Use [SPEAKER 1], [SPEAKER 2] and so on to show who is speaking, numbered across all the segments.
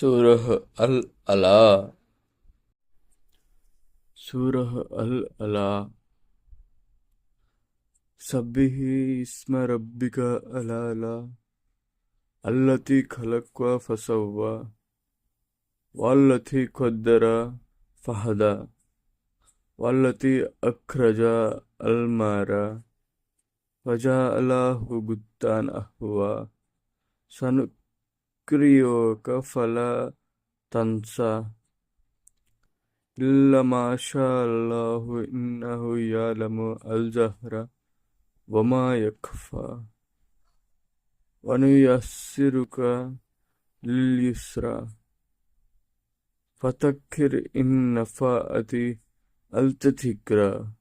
[SPEAKER 1] सूरह अल अला। सूरह अल अला। सभी इसम रबी का अला अला। अल्लती खलक व फसवा वालती खदरा फहदा। वालती अखरजा अलमारा। वजा अला गुत्तान अहवा। सन ذكرك فلا تنسى إلا ما شاء الله إنه يعلم الجهر وما يكفى ونيسرك لليسرى فذكر إن نفعت التذكرى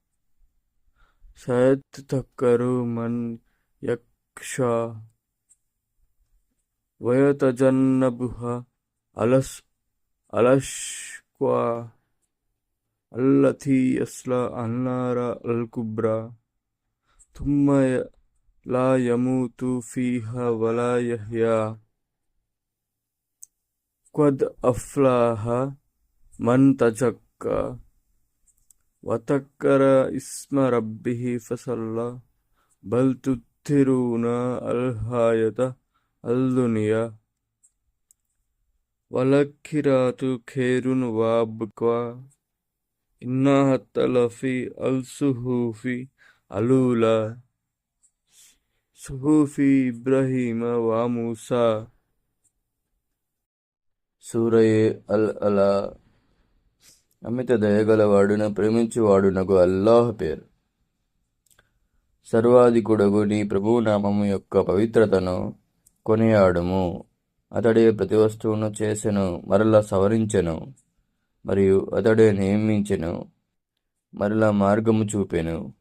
[SPEAKER 1] سيتذكر من يخشى ويتجنبها الأشقى التي يصلى النار الكبرى ثم لا يموت فيها ولا يحيا. قد أفلح من تزكى. وذكر اسم ربه فصلى. بل تؤثرون الحياة. ಅಲ್ದುನಿಯ ವಲಕ್ಕಿರಾತು ಖೇರುನ್ ವಾಬ್ಕ್ವಾ ಇನ್ನ ಹತ್ತಲಫಿ ಅಲ್ಸುಹೂಫಿ ಅಲೂಲ ಸುಹೂಫಿ ಇಬ್ರಾಹಿಮ ವಾ ಮೂಸಾ సూరయే అల్ అలా అమిత దయగలవాడున ప్రేమించువాడునకు అల్లాహ్ పేరు సర్వాధికుడగు నీ ప్రభునామము యొక్క పవిత్రతను కొనియాడుము. అతడే ప్రతి వస్తువును చేసెను మరలా సవరించెను మరియు అతడే నియమించెను మరలా మార్గము చూపెను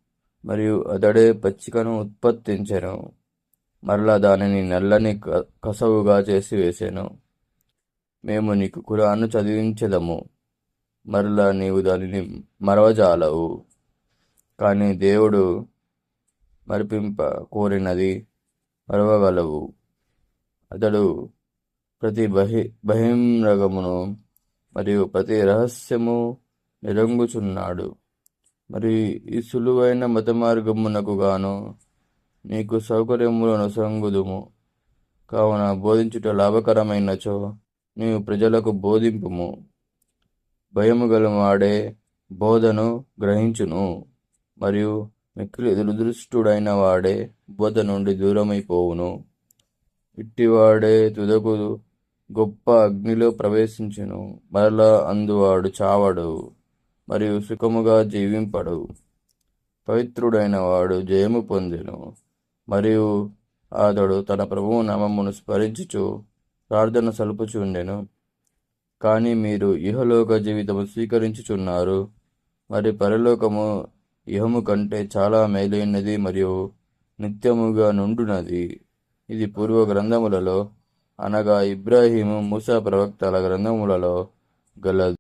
[SPEAKER 1] మరియు అతడే పచ్చికను ఉత్పత్తించెను మరలా దానిని నల్లని క- కసవుగా చేసి వేసెను. మేము నీకు కురాను చదివించదము మరలా నీవు దానిని మరవజాలవు. కానీ దేవుడు మరిపింప కోరినది మరవగలవు. అతడు ప్రతి బహి బహిరంగమును మరియు ప్రతి రహస్యము నిరంగుచున్నాడు. మరి ఈ సులువైన మత మార్గమునకు గాను నీకు సౌకర్యములను సంగుదుము కావున బోధించుట లాభకరమైనచో నీవు ప్రజలకు బోధింపుము. భయము గలవాడే బోధను గ్రహించును. మరియు మిక్కిలి దురదృష్టుడైన వాడే బోధ నుండి దూరమైపోవును. ఇట్టివాడే తుదకు గొప్ప అగ్నిలో ప్రవేశించును. మరలా అందువాడు చావడు మరియు సుఖముగా జీవింపడు. పవిత్రుడైన వాడు జయము పొందెను. మరియు అతడు తన ప్రభువు నామమును స్మరించుచు ప్రార్థన సలుపుచుండెను. కానీ మీరు ఇహలోక జీవితము స్వీకరించుచున్నారు. మరి పరలోకము ఇహము కంటే చాలా మేలైనది మరియు నిత్యముగా నుండునది. ఇది పూర్వ గ్రంథములలో అనగా ఇబ్రాహీము మూసా ప్రవక్తల గ్రంథములలో గలదు.